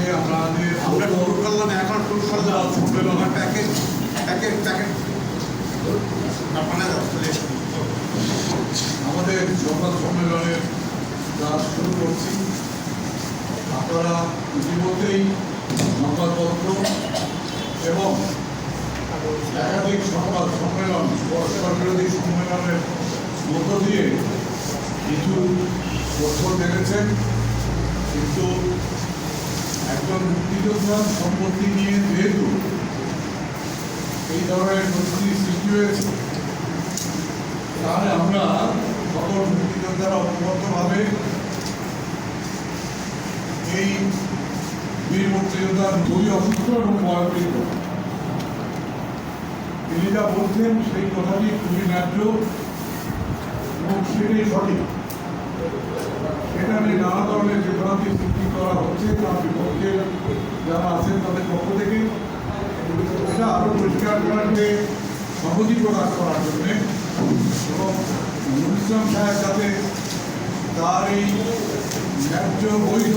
আজকে আমাদের আমরা শুরু করলাম এখন শুরু করলাম প্যাকেট প্যাকেট প্যাকেট আপনারা যাচ্ছে আমাদের সংবাদ সম্মেলনের কাজ শুরু করছি আপনারা ইতিমধ্যেই সংবাদপত্র এবং একাধিক সংবাদ সম্মেলন পরস্পর বিরোধী সম্মেলনের মধ্য দিয়ে কিছু তথ্য দেখেছেন কিন্তু একজন মুক্তিযোদ্ধার সম্পত্তি নিয়ে যেহেতু এই ধরনের পরিস্থিতি সৃষ্টি হয়েছে, তাহলে আমরা সকল মুক্তিযোদ্ধারা ঐক্যবদ্ধভাবে এই বীর মুক্তিযোদ্ধার খুবই অসুস্থ এবং বয়োবৃদ্ধ তিনি যা বলছেন সেই কথাটি খুবই ন্যায্য এবং সেটাই সঠিক। এটা নিয়ে নানা ধরনের বিভ্রান্তি সৃষ্টি করা হচ্ছে, তার আরও পরিষ্কার প্রকাশ করার জন্যে এবং নুরুল ইসলাম সাহেব যাতে তার এই ন্যায্য বৈধ